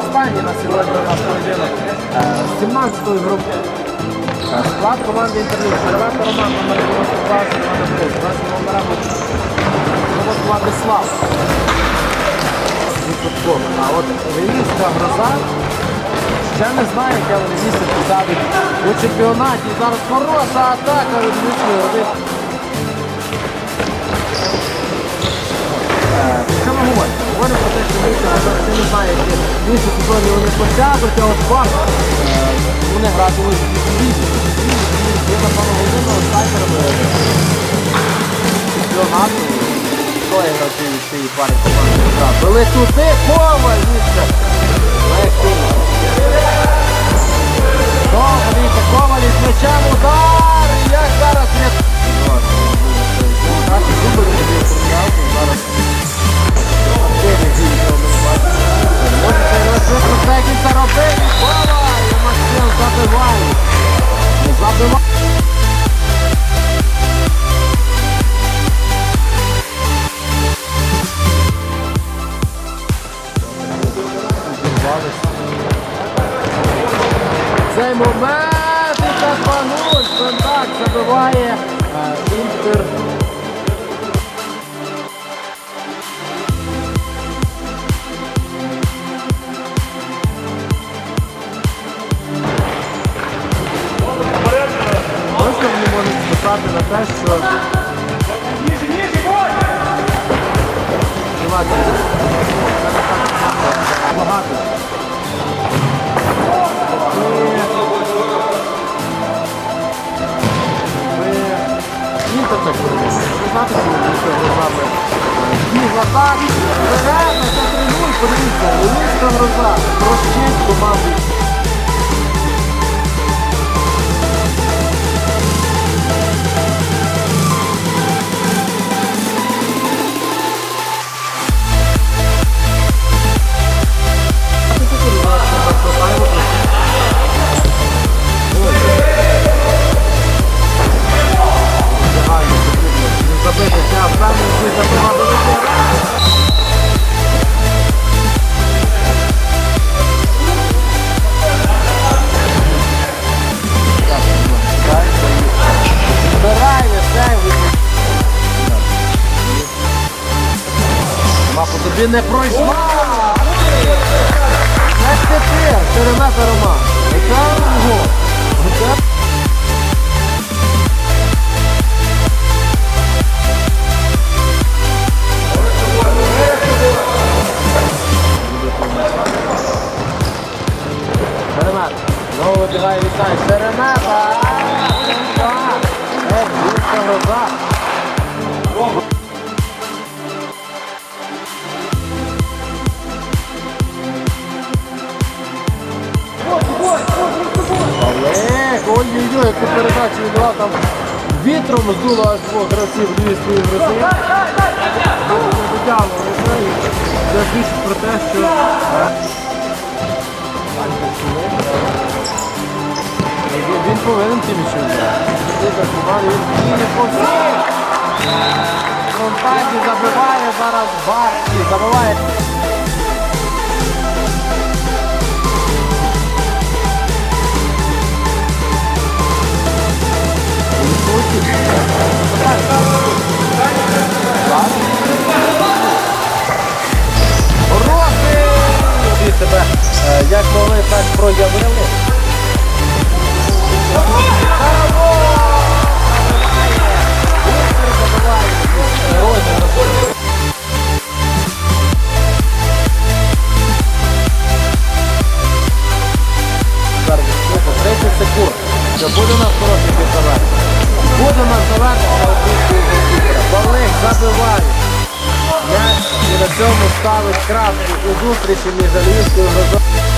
Останній на сьогодні у нас поєдинок е, 17-ї групи. Е, Склад команди інтерв'ю. Шервето Роман, номер 92, Роман Плюс. Номерами Роман Владислав. А от Львівська гроза ще не знає, яке вони місце посадить у чемпіонаті. Зараз хороша атака від Львівської. Що ми говоримо? Говоримо про те, що Львівська гроза ще не знає, яке місце в сезоні вони посядуть, а от факт, е, вони гратимуть в лізі. Є, напевно, година останніми чемпіонату. Хто є гравці від цієї пари команди? Били туди, Коваль, Цей момент і Капануш Бендак забиває е, Інтер. Точно вони можуть списати на те, що Давайте. багато. Так робить. Ви знаєте, що грозами? Бігла так, вперед, це тренуй, подивіться, Львівська гроза, розчить команду. Тобі не пройшла. Як тепер? Його? Оце Шеремет. Знову вибігає Віталій. Шеремета! Е, Львівська гроза. Яку передачу він дав там вітром здуло аж двох гравців Львівської. Не не знаю. Це більше про те, що Він, повинен взяти. Лідер він їде по всіх. Фронтаді забиває зараз Барті, забиває. Як могли, так проявили. Зараз 30 секунд. Що буде нас хороший підзавершення? Буде нас українського голкіпера. Павлик забиває. М'яч і на цьому ставить крапку у зустрічі між Львівською грозою.